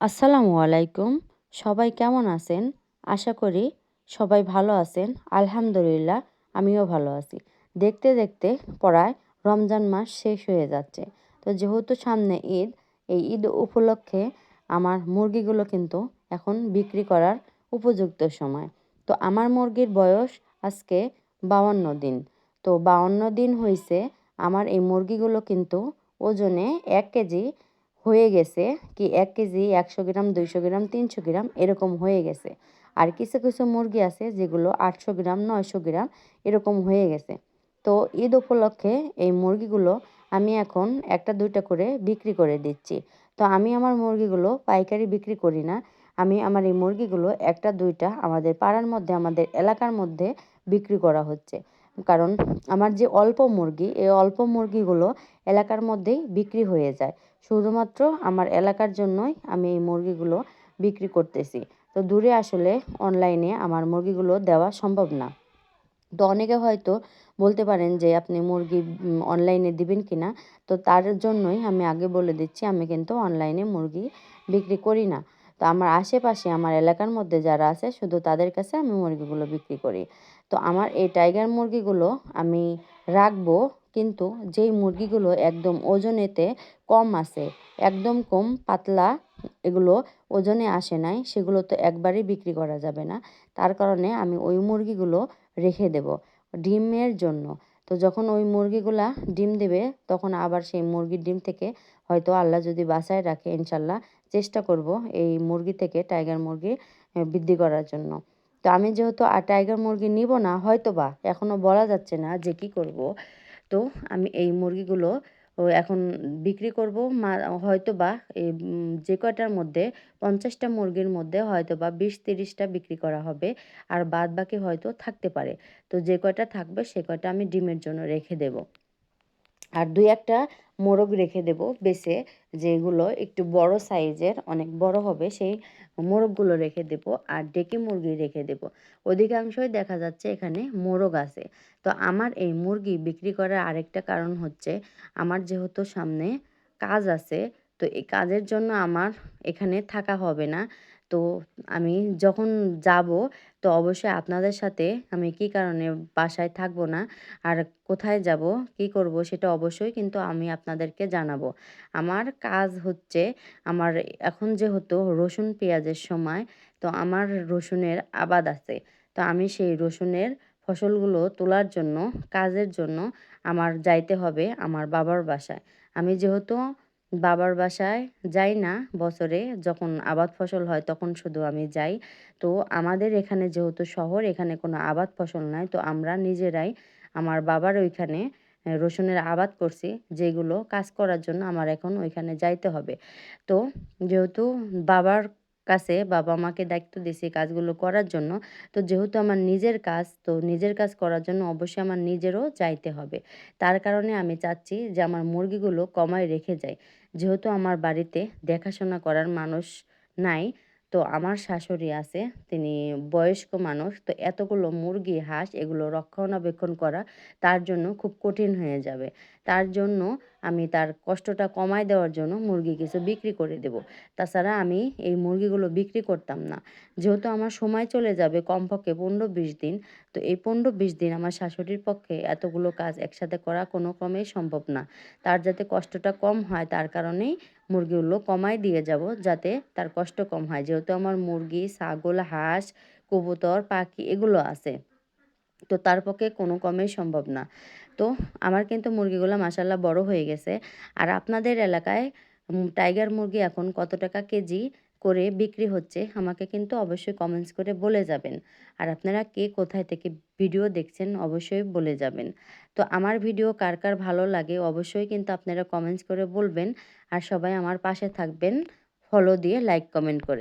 আসসালামু আলাইকুম। সবাই কেমন আছেন? আশা করি সবাই ভালো আছেন। আলহামদুলিল্লাহ, আমিও ভালো আছি। দেখতে দেখতে পড়ায় রমজান মাস শেষ হয়ে যাচ্ছে। তো যেহেতু সামনে ঈদ, এই ঈদ উপলক্ষে আমার মুরগিগুলো কিন্তু এখন বিক্রি করার উপযুক্ত সময়। তো আমার মুরগির বয়স আজকে বাউন্ন দিন। তো বাউন্ন দিন হয়েছে আমার এই মুরগিগুলো কিন্তু ওজনে এক কেজি হয়ে গেছে কি এক কেজি একশো গ্রাম, দুইশো গ্রাম, তিনশো গ্রাম এরকম হয়ে গেছে। আর কিছু কিছু মুরগি আছে যেগুলো আটশো গ্রাম, নয়শো গ্রাম এরকম হয়ে গেছে। তো ঈদ উপলক্ষে এই মুরগিগুলো আমি এখন একটা, দুইটা করে বিক্রি করে দিচ্ছি। তো আমি আমার মুরগিগুলো পাইকারি বিক্রি করি না। আমি আমার এই মুরগিগুলো একটা, দুইটা আমাদের পাড়ার মধ্যে, আমাদের এলাকার মধ্যে বিক্রি করা হচ্ছে। কারণ আমার যে অল্প মুরগি, এই অল্প মুরগিগুলো এলাকার মধ্যেই বিক্রি হয়ে যায়। শুধুমাত্র আমার এলাকার জন্যই আমি এই মুরগিগুলো বিক্রি করতেছি। তো দূরে আসলে অনলাইনে আমার মুরগিগুলো দেওয়া সম্ভব না। তো অনেকে হয়তো বলতে পারেন যে, আপনি মুরগি অনলাইনে দিবেন কি না? তো তার জন্যই আমি আগে বলে দিচ্ছি, আমি কিন্তু অনলাইনে মুরগি বিক্রি করি না। তো আমার আশেপাশে, আমার এলাকার মধ্যে যারা আছে, শুধু তাদের কাছে আমি মুরগিগুলো বিক্রি করি। তো আমার এই টাইগার মুরগিগুলো আমি রাখব, কিন্তু যেই মুরগিগুলো একদম ওজনেতে কম আছে, একদম কম পাতলা, এগুলো ওজনে আসে নাই, সেগুলো তো একবারেই বিক্রি করা যাবে না। তার কারণে আমি ওই মুরগিগুলো রেখে দেব ডিমের জন্য। তো যখন ওই মুরগিগুলা ডিম দেবে, তখন আবার সেই মুরগির ডিম থেকে হয়তো আল্লাহ যদি বাসায় রাখে, ইনশাল্লাহ চেষ্টা করব এই মুরগি থেকে টাইগার মুরগি বৃদ্ধি করার জন্য। তো আমি যেহেতু আর টাইগার মুরগি নিব না হয়তো বা এখনও বলা যাচ্ছে না যে কি করব। তো আমি এই মুরগিগুলো এখন বিক্রি করব। হয়তো বা যে কয়টার মধ্যে পঞ্চাশটা মুরগির মধ্যে হয়তো বা বিশ তিরিশটা বিক্রি করা হবে আর বাদ বাকি হয়তো থাকতে পারে। তো যে কয়টা থাকবে সে কয়টা আমি ডিমের জন্য রেখে দেব। আর দুই একটা মোরগ রেখে দেব বেছে, যেগুলো একটু বড় সাইজের, অনেক বড় হবে, সেই মোরগগুলো রেখে দেব আর ডেকে মুরগি রেখে দেব। অধিকাংশই দেখা যাচ্ছে এখানে মোরগ আছে। তো আমার এই মুরগি বিক্রি করার আরেকটা কারণ হচ্ছে, আমার যেহেতু সামনে কাজ আছে, তো এই কাজের জন্য আমার এখানে থাকা হবে না। তো আমি যখন যাব, তো অবশ্যই আপনাদের সাথে আমি কি কারণে বাসায় থাকব না আর কোথায় যাব, কি করব সেটা অবশ্যই কিন্তু আমি আপনাদেরকে জানাব। আমার কাজ হচ্ছে আমার এখন যেহেতু রসুন পেঁয়াজের সময়, তো আমার রসুনের আবাদ আছে। তো আমি সেই রসুনের ফসলগুলো তোলার জন্য, কাজের জন্য আমার যাইতে হবে আমার বাবার বাসায়। আমি যেহেতু বাবার বাসায় যাই না বছরে, যখন আবাদ ফসল হয় তখন শুধু আমি যাই। তো আমাদের এখানে যেহেতু শহর, এখানে কোনো আবাদ ফসল নাই। তো আমরা নিজেরাই আমার বাবার ওইখানে রসুনের আবাদ করছি, যেগুলো কাজ করার জন্য আমার এখন ওইখানে যাইতে হবে। তো যেহেতু বাবার কাছে বাবা মাকে দায়িত্ব দিয়েছি কাজগুলো করার জন্য। তো যেহেতু আমার নিজের কাজ, তো নিজের কাজ করার জন্য অবশ্যই আমার নিজেরও চাইতে হবে। তার কারণে আমি চাচ্ছি যে আমার মুরগিগুলো কমায় রেখে যায় যেহেতু আমার বাড়িতে দেখাশোনা করার মানুষ নাই তো আমার শাশুড়ি আছে, তিনি বয়স্ক মানুষ, তো এতগুলো মুরগি, হাঁস এগুলো রক্ষণাবেক্ষণ করা তার জন্য খুব কঠিন হয়ে যাবে। তার জন্য আমি তার কষ্টটা কমায় দেওয়ার জন্য মুরগি কিছু বিক্রি করে দেব। তাছাড়া আমি এই মুরগিগুলো বিক্রি করতাম না। যেহেতু আমার সময় চলে যাবে কমপক্ষে পনেরো বিশ দিন, তো এই পনেরো বিশ দিন আমার শাশুড়ির পক্ষে এতগুলো কাজ একসাথে করা কোনো ক্রমেই সম্ভব না। তার যাতে কষ্টটা কম হয় তার কারণেই মুরগিগুলো কমায় দিয়ে যাব যাতে তার কষ্ট কম হয়। যেহেতু আমার মুরগি, ছাগল, হাঁস, কবুতর, পাখি এগুলো আছে, তো তার পক্ষে কোনো কমেই সম্ভব না। তো আমার কিন্তু মুরগিগুলো মাসাল্লাহ বড় হয়ে গেছে। আর আপনাদের এলাকায় টাইগার মুরগি এখন কত টাকা কেজি? করে বিক্রি হচ্ছে, আমাকে কিন্তু অবশ্যই কমেন্টস করে বলে যাবেন। আর আপনারা কে কোথায় থেকে ভিডিও দেখছেন অবশ্যই বলে যাবেন। তো আমার ভিডিও কার কার ভালো লাগে অবশ্যই কিন্তু আপনারা কমেন্টস করে বলবেন। আর সবাই আমার পাশে থাকবেন। ফলো দিয়ে লাইক কমেন্ট করে।